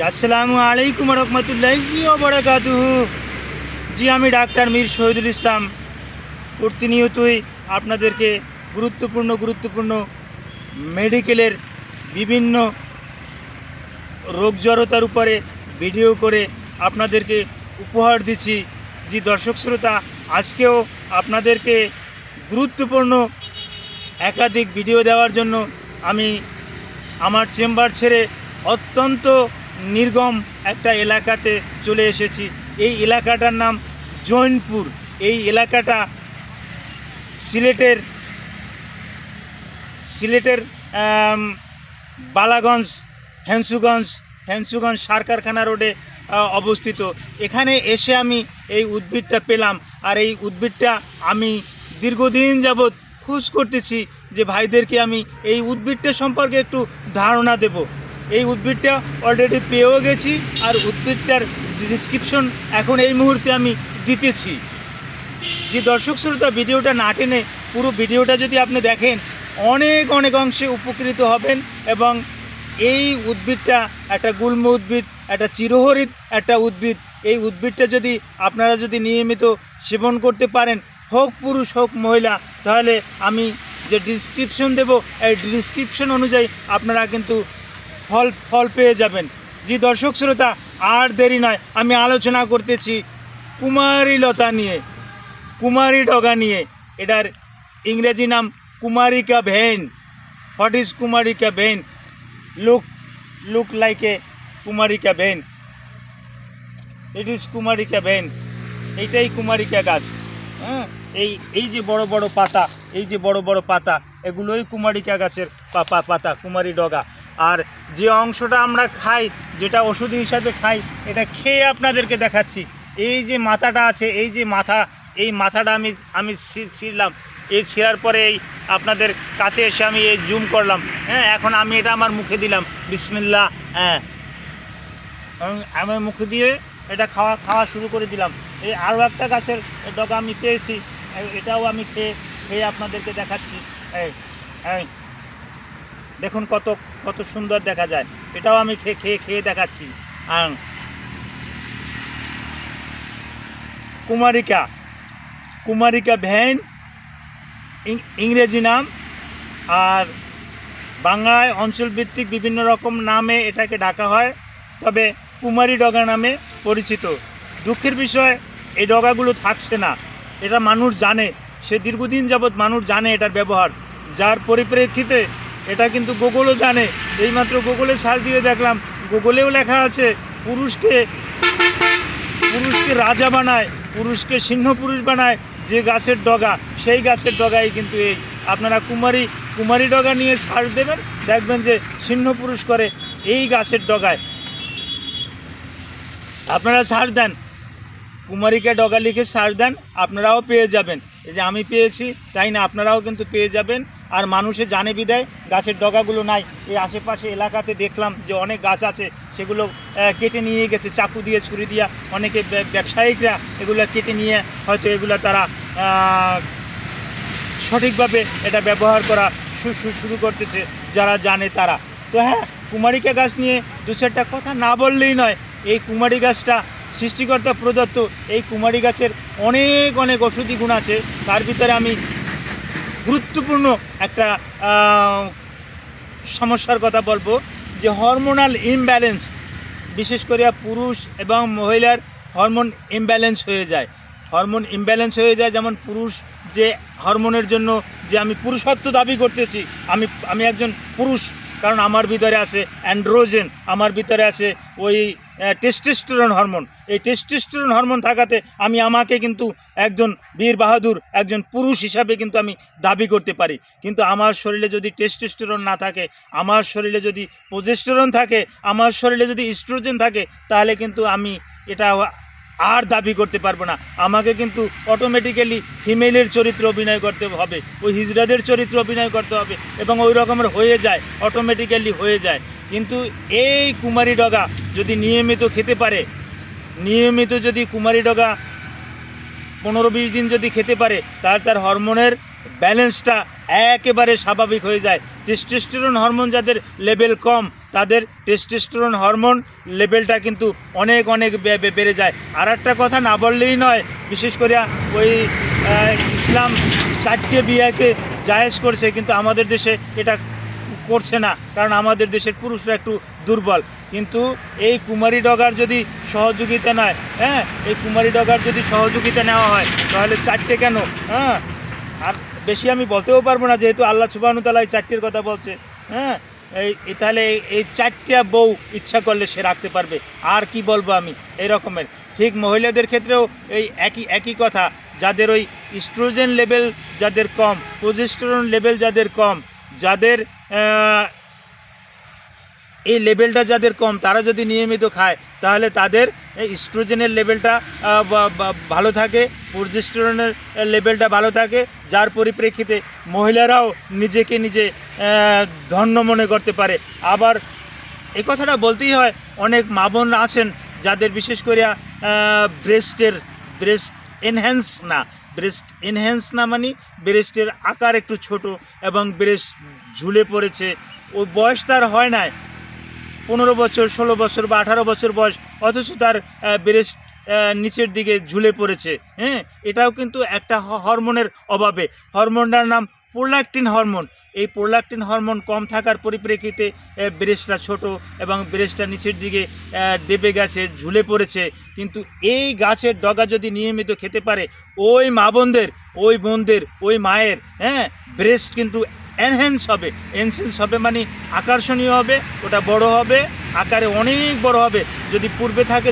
আসসালামু আলাইকুম রহমতুল্লাহি বরাকাতুহু জি আমি ডাক্তার মীর শহীদুল ইসলাম প্রতিনিয়তই আপনাদেরকে গুরুত্বপূর্ণ গুরুত্বপূর্ণ মেডিকেলের বিভিন্ন রোগ জড়তার উপরে ভিডিও করে আপনাদেরকে উপহার দিচ্ছি জি দর্শক শ্রোতা আজকেও আপনাদেরকে গুরুত্বপূর্ণ একাধিক ভিডিও দেওয়ার জন্য আমি আমার চেম্বার ছেড়ে অত্যন্ত নির্গম একটা এলাকাতে চলে এসেছি। এই এলাকাটার নাম জৈনপুর। এই এলাকাটা সিলেটের সিলেটের বালাগঞ্জ হ্যান্সুগঞ্জ হ্যান্সুগঞ্জ সার কারখানা রোডে অবস্থিত। এখানে এসে আমি এই উদ্ভিদটা পেলাম। আর এই উদ্ভিদটা আমি দীর্ঘদিন যাবৎ খোঁজ করতেছি যে ভাইদেরকে আমি এই উদ্ভিদটা সম্পর্কে একটু ধারণা দেব। এই উদ্ভিদটা অলরেডি পেয়েও গেছি আর উদ্ভিদটার ডিসক্রিপশন এখন এই মুহূর্তে আমি দিতেছি। যে দর্শক শ্রোতা ভিডিওটা না টেনে পুরো ভিডিওটা যদি আপনি দেখেন, অনেক অনেক অংশে উপকৃত হবেন এবং এই উদ্ভিদটা একটা গুল্ম উদ্ভিদ, একটা চিরহরিত একটা উদ্ভিদ, এই উদ্ভিদটা যদি আপনারা যদি নিয়মিত সেবন করতে পারেন, হোক পুরুষ, হোক মহিলা, তাহলে আমি যে ডিসক্রিপশন দেব, এই ডিসক্রিপশন অনুযায়ী আপনারা কিন্তু ফল ফল পেয়ে যাবেন। জি দর্শক শ্রোতা, আর দেরি নয়, আমি আলোচনা করতেছি কুমারী লতা নিয়ে, কুমারী ডগা নিয়ে। এটার ইংরেজি নাম কুমারিকা vine. What is kumarika vine? Look look like a kumarika vine. It is kumarika vine. এইটাই কুমারিকা গাছ। হ্যাঁ এই এই যে বড় বড় পাতা, এই যে বড় বড় পাতা, এগুলোই কুমারিকা গাছের পাতা, কুমারী ডগা। আর যে অংশটা আমরা খাই, যেটা ওষুধ হিসাবে খাই, এটা খেয়ে আপনাদেরকে দেখাচ্ছি। এই যে মাথাটা আছে, এই যে মাথা, এই মাথাটা আমি আমি ছিঁড়লাম। এই ছিঁড়ার পরে এই আপনাদের কাছে এসে আমি এই জুম করলাম। হ্যাঁ এখন আমি এটা আমার মুখে দিলাম। বিসমিল্লা হ্যাঁ। আমি- মুখে দিয়ে এটা খাওয়া খাওয়া শুরু করে দিলাম। এই আরও একটা গাছের ডগা আমি পেয়েছি। এটাও আমি খেয়ে খেয়ে আপনাদেরকে দেখাচ্ছি। এই এই। দেখুন কত কত সুন্দর দেখা যায়। এটাও আমি খেয়ে খেয়ে খেয়ে দেখাচ্ছি। আহ, কুমারিকা কুমারিকা ভ্যান ইংরেজি নাম। আর বাংলায় অঞ্চলভিত্তিক বিভিন্ন রকম নামে এটাকে ডাকা হয় তবে কুমারী ডগা নামে পরিচিত। দুঃখের বিষয় এই ডগাগুলো থাকছে না। এটা মানুষ জানে সে দীর্ঘদিন যাবৎ মানুষ জানে এটার ব্যবহার। যার পরিপ্রেক্ষিতে এটা কিন্তু গুগলও জানে। এইমাত্র গুগলে সার্চ দিয়ে দেখলাম, গুগলেও লেখা আছে, পুরুষকে পুরুষকে রাজা বানায়, পুরুষকে সিংহ পুরুষ বানায় যে গাছের ডগা, সেই গাছের ডগাই কিন্তু এই। আপনারা কুমারী কুমারী ডগা নিয়ে সার দেবেন, দেখবেন যে সিংহ পুরুষ করে এই গাছের ডগায়। আপনারা সার দেন, কুমারিকা ডগা লিখে সার দেন, আপনারাও পেয়ে যাবেন। এই যে আমি পেয়েছি, তাই না? আপনারাও কিন্তু পেয়ে যাবেন। আর মানুষে জানে বিদায়, গাছের ডগাগুলো নাই। এই আশেপাশে এলাকাতে দেখলাম যে অনেক গাছ আছে, সেগুলো কেটে নিয়ে গেছে, চাকু দিয়ে, ছুরি দিয়া। অনেকে ব্যবসায়িকরা এগুলো কেটে নিয়ে হয়তো এগুলো তারা সঠিকভাবে এটা ব্যবহার করা শুরু করতেছে, যারা জানে তারা। তো হ্যাঁ কুমারিকা গাছ নিয়ে দু চারটা কথা না বললেই নয়, এই কুমারী গাছটা সৃষ্টিকর্তা প্রদত্ত, এই কুমারী গাছের অনেক অনেক ওষুধি গুণ আছে। তার ভিতরে আমি গুরুত্বপূর্ণ একটা সমস্যার কথা বলব যে হরমোনাল ইমব্যালেন্স বিশেষ করে পুরুষ এবং মহিলার হরমোন ইমব্যালেন্স হয়ে যায়। হরমোন ইমব্যালেন্স হয়ে যায় যেমন পুরুষ যে হরমোনের জন্য যে আমি পুরুষত্ব দাবি করতেছি, আমি আমি একজন পুরুষ, কারণ আমার ভিতরে আছে অ্যান্ড্রোজেন আমার ভিতরে আছে ওই টেস্টেস্টোরন হরমোন এই টেস্টেস্টোরন হরমোন থাকাতে আমি আমাকে কিন্তু একজন বীর বাহাদুর, একজন পুরুষ হিসাবে কিন্তু আমি দাবি করতে পারি। কিন্তু আমার শরীরে যদি টেস্টেস্টোরন না থাকে, আমার শরীরে যদি প্রজেস্টোরন থাকে, আমার শরীরে যদি ইস্ট্রোজেন থাকে, তাহলে কিন্তু আমি এটা আর দাবি করতে পারব না। আমাকে কিন্তু অটোমেটিক্যালি ফিমেলের চরিত্র অভিনয় করতে হবে, ওই হিজড়াদের চরিত্র অভিনয় করতে হবে এবং ওই রকমের হয়ে যায় অটোমেটিক্যালি হয়ে যায়। কিন্তু এই কুমারী ডগা যদি নিয়মিত খেতে পারে, নিয়মিত যদি কুমারী ডগা পনেরো বিশ দিন যদি খেতে পারে তাহলে তার হরমোনের ব্যালেন্সটা একেবারে স্বাভাবিক হয়ে যায়। টেস্টোস্টেরন হরমোন যাদের লেভেল কম, তাদের টেস্টোস্টেরন হরমোন লেভেলটা কিন্তু অনেক অনেক বেড়ে যায়। আর একটা কথা না বললেই নয়, বিশেষ করে ওই ইসলাম চারটে বিয়াকে জায়েজ করছে, কিন্তু আমাদের দেশে এটা করছে না, কারণ আমাদের দেশের পুরুষরা একটু দুর্বল। কিন্তু এই কুমারী ডগার যদি সহযোগিতা নেয় হ্যাঁ এই কুমারী ডগার যদি সহযোগিতা নেওয়া হয়, তাহলে চারটে কেন? হ্যাঁ আর বেশি আমি বলতেও পারব না, যেহেতু আল্লাহ সুবাহতালা এই চারটির কথা বলছে। হ্যাঁ এই তাহলে এই- এই চারটা বউ ইচ্ছা করলে সে রাখতে পারবে। আর কি বলব আমি? এই রকমের ঠিক মহিলাদের ক্ষেত্রেও এই একই একই কথা। যাদের ওই স্ট্রোজেন লেভেল যাদের কম প্রোজেস্টেরন লেভেল যাদের কম যাদের এই লেভেলটা যাদের কম, তারা যদি নিয়মিত খায়, তাহলে তাদের স্ট্রোজেনের লেভেলটা ভালো থাকে প্রোজেস্টেরনের লেভেলটা ভালো থাকে। যার পরিপ্রেক্ষিতে মহিলারাও নিজেকে নিজে ধন্য মনে করতে পারে। আবার এই কথাটা বলতেই হয়, অনেক মা আছেন যাদের বিশেষ করে ব্রেস্টের ব্রেস্ট এনহ্যান্স না ব্রেস্ট এনহ্যান্স না মানে ব্রেস্টের আকার একটু ছোট এবং ব্রেস্ট ঝুলে পড়েছে। ও বয়স তার হয় নাই পনেরো বছর, ষোলো বছর বা আঠারো বছর বয়স, অথচ তার ব্রেস্ট নিচের দিকে ঝুলে পড়েছে। হ্যাঁ এটাও কিন্তু একটা হরমোনের অভাবে। হরমোনটার নাম প্রোল্যাকটিন হরমোন। এই প্রোল্যাকটিন হরমোন কম থাকার পরিপ্রেক্ষিতে ব্রেস্টটা ছোট এবং ব্রেস্টটা নিচের দিকে দেবে গেছে ঝুলে পড়েছে। কিন্তু এই গাছের ডগা যদি নিয়মিত খেতে পারে, ওই মা বোনদের, ওই বোনদের, ওই মায়ের হ্যাঁ ব্রেস্ট কিন্তু এনহ্যান্স হবে। এনহ্যান্স হবে মানে আকর্ষণীয় হবে, ওটা বড় হবে, আকারে অনেক বড় হবে। যদি পূর্বে থাকে